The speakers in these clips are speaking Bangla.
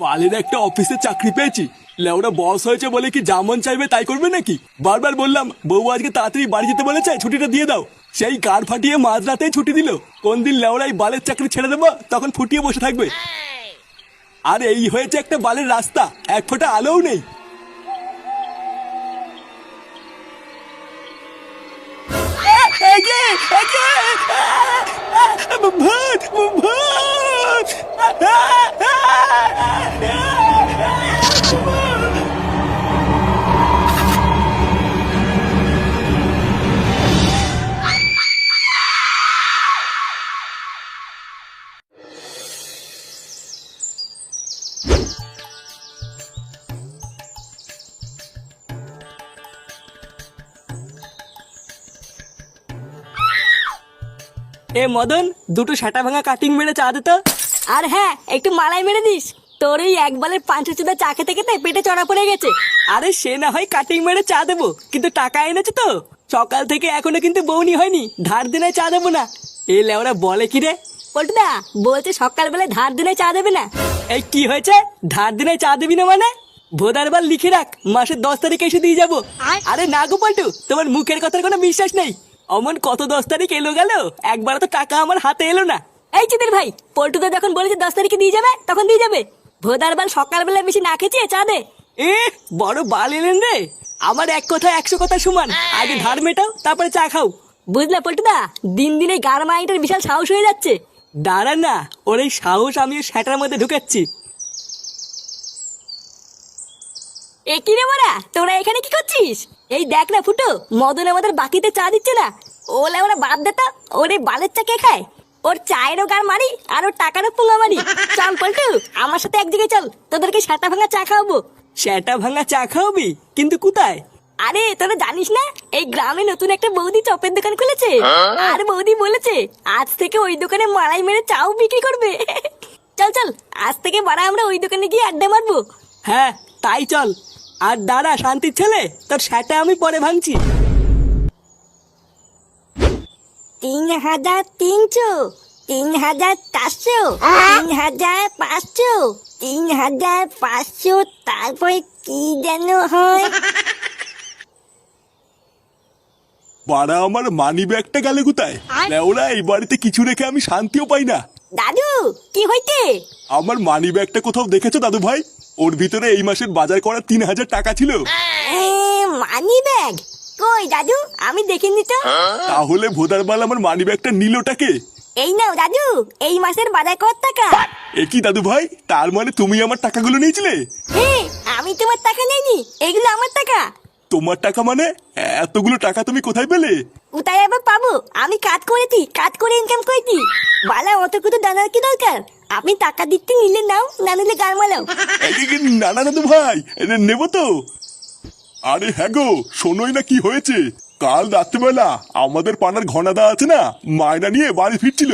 বালের একটা অফিসে চাকরি পেয়েছি। লেওরা বস হয়েছে বলে কি যেমন চাইবে তাই করবে নাকি? বারবার বললাম, বউ আজকে তাড়াতাড়ি বাড়ি যেতে বলে বলেছে, ছুটিটা দিয়ে দাও। সেই কার ফাটিয়ে মাঝরাতেই ছুটি দিল। কোন দিন লেওড়াই বালের চাকরি ছেড়ে দেবো, তখন ফুটিয়ে বসে থাকবে। আর এই হয়েছে একটা বালের রাস্তা, এক ফোঁটা আলোও নেই। ভূত ভূত! এ মদন দুটো সাটা ভাঙা কাটিং মেরে চা দে আর হ্যাঁ একটু মালাই মেরে দিস। তোর ওই এক বালের পাঁচশো চুদা চা খেতে খেতে পেটে চড়া পড়ে গেছে। আরে সে না হয় কাটিং মেরে চা দেবো কিন্তু টাকা এনেছে তো। সকাল থেকে এখনও কিন্তু বৌনি হয়নি ধার দিনে চা দেবো না। এ লেওরা বলে কি রে? পল্টুদা বলছে সকালবেলায় ধার দিনে চা দেবে না। এই কি হয়েছে? ধার দিনে চা দিবি না মানে? ভোদার বার লিখে রাখ মাসের দশ তারিখ এসে দিয়ে যাব। আরে? না গো পল্টু তোমার মুখের কথার কোনো বিশ্বাস নেই। অমন কত দশ তারিখ এলো গেল একবার তো টাকা আমার হাতে এলো না। এই চিদের ভাই পল্টুদা যখন বলেছে দশ তারিখে দিয়ে যাবে তখন দিয়ে যাবে। ভোদার বাল সকালবেলা বেশি না খেয়েছে চা দে। এ বড় বাল এলেন রে। আমার এক কথা একশো কথা সমান। আগে ধার মেটাও তারপরে চা খাও। বুঝলা পল্টুদা দিন দিন এই গার মাইটার বিশাল সাহস হয়ে যাচ্ছে। দাঁড়া না ওর এই সাহস আমি ওর শ্যাটার মধ্যে ঢুকাচ্ছি। এ কি রে মারা তোরা এখানে কি করছিস? এই দেখ না ফুটো মদন আমাদের বাকিতে চা দিচ্ছে না। ওলে ওরা বাদ দে তো ওরে বালের চা কে খায়? ওর চায়েরও গার মারি আর ওর টাকারও পুঙ্গা মারি। চল পল্টু আমার সাথে এক জায়গায় চল তোদেরকে সাটা ভাঙা চা খাওয়াবো। শ্যাটা ভাঙা চা খাওয়াবি? কিন্তু কোথায়? আরে তোরা জানিস না এই গ্রামে নতুন একটা বৌদি চপের দোকান খুলেছে। আর বৌদি বলেছে আজ থেকে ওই দোকানে মালাই মেরে চাও বিক্রি করবে। চল চল আজ থেকে বাড়া আমরা ওই দোকানে গিয়ে আড্ডা মারবো। হ্যাঁ তাই চল। আর দাঁড়া শান্তির ছেলে তোর শ্যাটা আমি পরে ভাঙছি। তিন হাজার তিনশো তিন হাজার চারশো তিন হাজার পাঁচশো তিন হাজার পাঁচশো তারপরে কি যেন হয়? বাড়া আমার মানি ব্যাগটা গেলে কোথায়? লেওরা এই বাড়িতে কিছু রেখে আমি শান্তিও পাই না। দাদু কি হইতে আমার মানি ব্যাগটা কোথাও দেখেছ দাদু ভাই? ওর ভিতরে এই মাসের বাজার করা তিন হাজার টাকা ছিল। মানি ব্যাগ কই দাদু? আমি দেখিনি তো। তাহলে ভোদার বাল আমার মানি ব্যাগটা নিলটাকে এই নাও দাদু। এই মাসের বাজার কত টাকা? এ কি দাদু ভাই? তার মানে তুমি আমার টাকাগুলো নিয়েছিলে? হ্যাঁ আমি তোমার টাকা নেইনি। এগুলো আমার টাকা। তোমার টাকা মানে? এতগুলো টাকা তুমি কোথায় পেলে? কোথায় আবার পাবো। আমি কাজ করেছি কাজ করে ইনকাম করেছি। বালা অত কিছু জানার কি দরকার? আপনি টাকা দিতে নিলে নাও না নিলে গাল মালাও। না না দাদু ভাই নেব তো। আরে হ্যাঁ গো, শোনোই না কি হয়েছে। কাল রাত্রেবেলা আমাদের পানার ঘনাদা আছে না, মায়না নিয়ে বাড়ি ফিরছিল।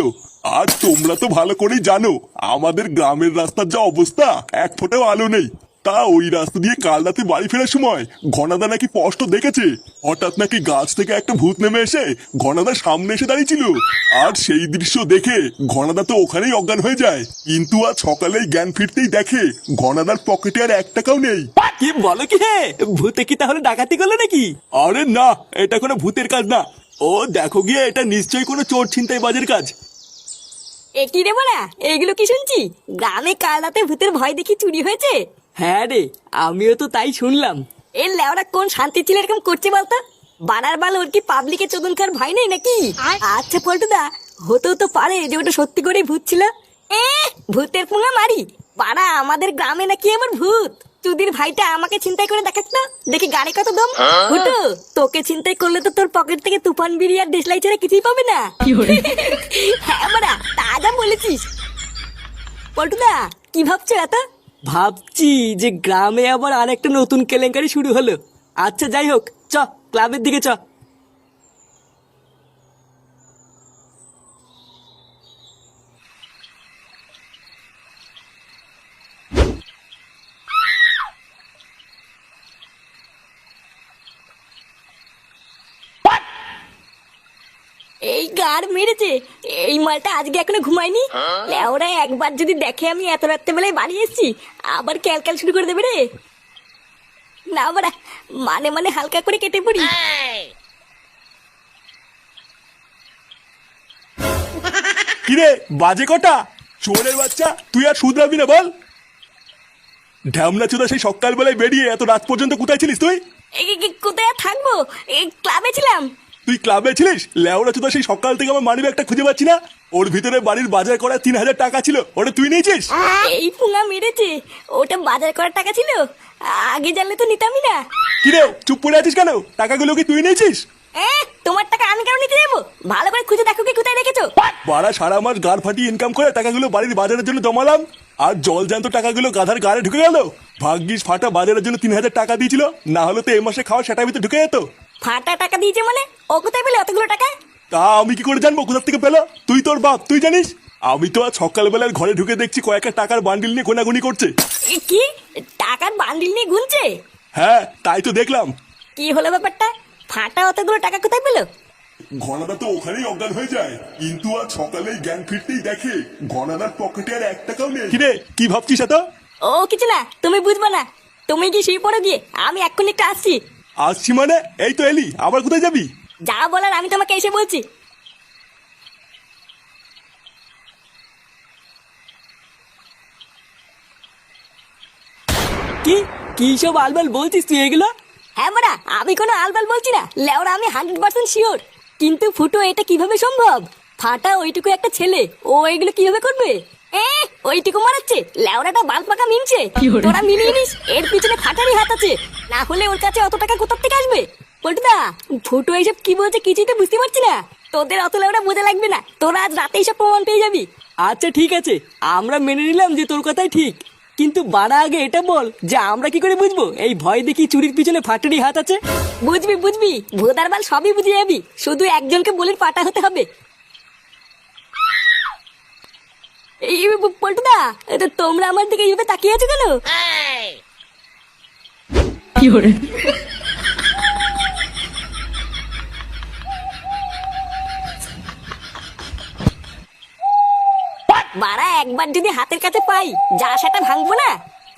আর তোমরা তো ভালো করেই জানো, আমাদের গ্রামের রাস্তার যা অবস্থা, এক ফোঁটাও আলো নেই। তা ওই রাস্তা দিয়ে কাল রাতে বাড়ি ফেরার সময় ঘনাদা নাকি স্পষ্ট দেখেছে। হঠাৎ নাকি গাছ থেকে একটা ভূত নেমে এসে ঘনাদার সামনে এসে দাঁড়িয়েছিল। আর সেই দৃশ্য দেখে ঘনাদা তো ওখানেই অজ্ঞান হয়ে যায়। কিন্তু আজ সকালেই জ্ঞান ফিরতেই দেখে ঘনাদার পকেটে আর এক টাকাও নেই। কি বলো কি হে? ভূতে কি তাহলে ডাকাতি করল নাকি? আরে না এটা কোনো ভূতের কাজ না। ও দেখো গিয়ে এটা নিশ্চয়ই কোনো চোর ছিনতাই বাজের কাজ। এ কি রে বলা? এগুলো কি শুনছি? গ্রামে কাল রাতে ভূতের ভয় দেখি চুরি হয়েছে। হ্যাঁ রে আমিও তো তাই শুনলাম। এর লেওরা কোন শান্তি ছিল এরকম করছে বলতো? বানার বাল ওর কি পাবলিকে চোদন খার ভাই নেই নাকি? আচ্ছা পল্টুদা হতেও তো পারে যে ওটা সত্যি করেই ভূত ছিল। এ ভূতের পুঙ্গা মারি পাড়া আমাদের গ্রামে নাকি আমার ভূত? চুদির ভাইটা আমাকে চিন্তাই করে দেখাত না দেখি গাড়ি কত দম। হুটু তোকে চিন্তাই করলে তো তোর পকেট থেকে তুফান বিড়ি আর দেশলাই ছাড়া কিছুই পাবে না। হ্যাঁ বাড়া তাজা বলেছিস। পল্টুদা কি ভাবছ এত? ভাবছি যে গ্রামে আবার আরেকটা নতুন কেলেঙ্কারি শুরু হলো। আচ্ছা যাই হোক, চ, ক্লাবের দিকে চ এই গার মেরেছে। এই মালটা আজকে এখনও ঘুমায়নি। ওরা একবার যদি দেখে আমি এত রাত্রেবেলায় বাড়ি এসেছি আবার ক্যালক্যাল শুরু করে দেবে রে। না বাড়া মানে মানে হালকা করে কেটে পড়ি। কিরে বাজে কটা চোরের বাচ্চা তুই আর শুধরাবি না বল। ঢ্যামলা চোদা সেই সকালবেলায় বেরিয়ে এত রাত পর্যন্ত কোথায় ছিলিস তুই? কোথায় আর থাকব? এই ক্লাবে ছিলাম। তুই ক্লাবে ছিলিস? লেওড়া চোদা সেই সকাল থেকে আমার মানি ব্যাগটা খুঁজে পাচ্ছি না। ওর ভিতরে বাড়ির বাজার করা তিন হাজার টাকা ছিল। ওটা তুই নিয়েছিস? এই পুঙা মেরেছে। ওটা বাজার করার টাকা ছিল? আগে জানলে তো নিতামই না। কিরে চুপ করে আছিস কেন? টাকাগুলো কি তুই নিয়েছিস? এ, তোমার টাকা আমি কেন নিতে যাব? ভালো করে খুঁজে দেখো কি কোথায় রেখেছো। বারা সারা মাস গাড় ফাটিয়ে ইনকাম করে টাকাগুলো বাড়ির বাজারের জন্য জমালাম। আর জল জ্যান্ত টাকাগুলো গাধার গাড়ে ঢুকে গেল। ভাগ্যিস ফাটা বাজারের জন্য তিন হাজার টাকা দিয়েছিল। না হলে তো এই মাসে খাওয়া সেটা ভিতরে ঢুকে যেত। ফাটা টাকা দিয়েছে মানে? ও কোথায় পেলে অতগুলো টাকা? তা আমি কি করে জানব? কোথা থেকে পেল? তুই তোর বাপ তুই জানিস? আমি তো আজ সকালবেলার ঘরে ঢুকে দেখছি কয়েকটা টাকার বান্ডিল নিয়ে গোনাগুনি করছে। এ, কি? টাকার বান্ডিল নিয়ে গুনছে? হ্যাঁ তাই তো দেখলাম। কি হলো ব্যাপারটা? ফাটা অতগুলো টাকা কোথায় পেল? ঘনাদা তো ওখানেই অজ্ঞান হয়ে যায়। কিন্তু আজ সকালেই জ্ঞান ফিরতেই দেখে ঘনাদার পকেটে আর এক টাকাও নেই। কিরে কি ভাবছিস এত? ও কিছু না তুমি বুঝবে না। তুমি কি শুয়ে পড়ো গিয়ে? আমি এক্ষুনি একটু আসছি। আসছি মানে? এই তো এলি আবার কোথায় যাবি? যা বলার আমি তোমাকে এসে বলছি। কি? কি সব আলবাল বলছিস তুই এগুলো? হ্যাঁ বড়া আমি কোনো আলবাল বলছি না। লেওরা আমি হান্ড্রেড পার্সেন্ট শিওর কিন্তু ফুটো এটা কীভাবে সম্ভব? ফাটা ওইটুকু একটা ছেলে ও এগুলো কীভাবে করবে? ওইটুকু মারাচ্ছে লেওরাটা বাল পাকা মিনছে তোরা মিলিয়ে নিস এর পিছনে ফাটারি হাত আছে। না হলে ওর কাছে অত টাকা কোথার থেকে আসবে? পল্টুদা ফুটো এইসব কি বলছে কিছুই তো বুঝতে পারছি না। তোদের অত লেওরা বোঝা লাগবে না তোরা আজ রাতে এইসব প্রমাণ পেয়ে যাবি। আচ্ছা ঠিক আছে। আমরা মেনে নিলাম যে তোর কথাই ঠিক। কিন্তু বাড়া আগে এটা বল যে আমরা কি করে বুঝব? এই ভয় দেখি চুরির পিছনে ফাটারি হাত আছে? বুঝবি বুঝবি। ভোদার বাল সবই বুঝে যাবি। শুধু একজনকে বলির পাটা হতে হবে। এই পল্টুদা তো তোমরা আমার দিকে এইভাবে তাকিয়ে আছো কেন? বাড়া একবার যদি হাতের কাছে পাই যা সেটা ভাঙবো না?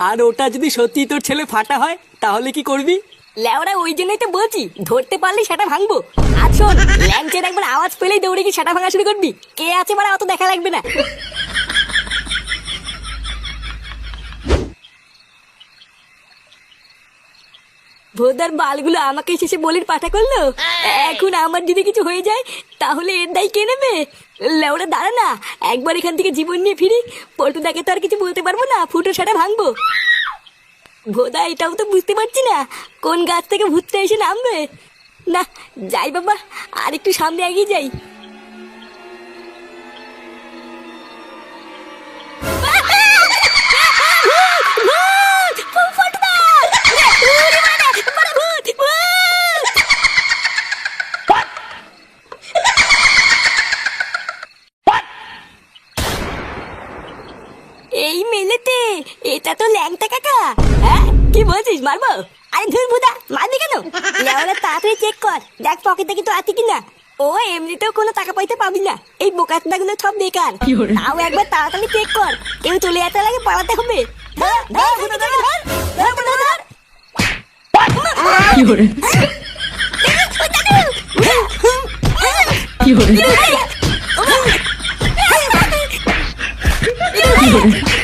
আর ওটা যদি সত্যি তোর ছেলে ফাটা হয় তাহলে কি করবি? লেওরা ওই জন্যই তো বলছি ধরতে পারলে সেটা ভাঙবো। আর শোন ল্যাংচের একবার আওয়াজ পেলেই দৌড়ে গিয়ে সেটা ভাঙা শুরু করবি। কে আছে মানে অত দেখা লাগবে না। ভোদার বালগুলো আমাকে শেষে বলির পাঠা করল? এখন আমার যদি কিছু হয়ে যায়, তাহলে এর দায় কে নেবে? লেওরা, দাঁড়া না। একবার এখান থেকে জীবন নিয়ে ফিরি। পল্টুদাকে তো আর কিছু বলতে পারব না। ফুটো সেটা ভাঙবো। ভোদা, এটাও তো বুঝতে পারছি না। কোন গাছ থেকে ভূতটা এসে নামবে? না, যাই বাবা আর একটু সামনে এগিয়ে যাই। এই মেলেতে এটা তো ল্যাংটা কাকা। হ্যাঁ? কি বলছিস মারবো? আরে ধুর বুদা মারবি কেন? তাড়াতাড়ি চেক কর দেখ পকেটে কিন্তু আছে কিনা। ও এমনিতেও কোনো টাকা পয়সা পাবি না। এই বোকাতনা গুলো সব বেকার। তাও একবার তাড়াতাড়ি চেক কর কেউ চলে যেতে লাগে পালাতে হবে। বুদা, ধর, Yeah.